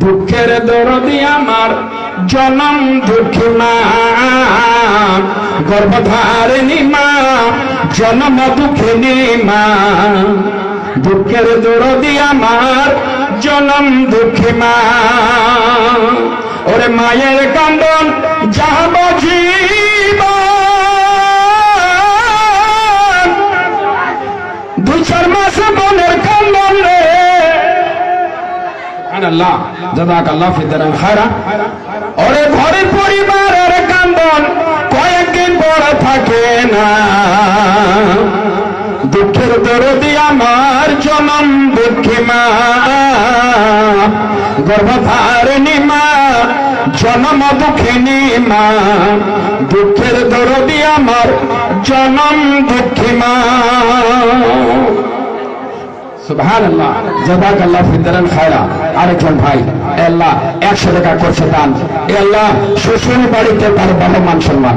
দুঃখের দরদি আমার জনম দুঃখী মা। গর্ভধারিণী মা, জনম দুঃখিনী মা। দুঃখের দরদি আমার জনম দুঃখী মা। ওরে মায়ের কান্দন আল্লাহ জাদাক আল্লাহ ফিদারান খায়রা ওরে ঘরে পরিবারের কান্দন কয়েকদিন বড় থাকে না। দুঃখের দরদি আমার জনম দুঃখী মা। গর্ভধারিণী মা, জনম দুঃখিনী মা। দুঃখের দরদি আমার জনম দুঃখী মা। সুবহানাল্লাহ। জাযাকাল্লাহ ফিদরান খায়রা। আরেকজন ভাই আল্লাহ 100 টাকা করছে দান। আল্লাহ শ্বশুর বাড়িতে তার ভালো মান সম্মান।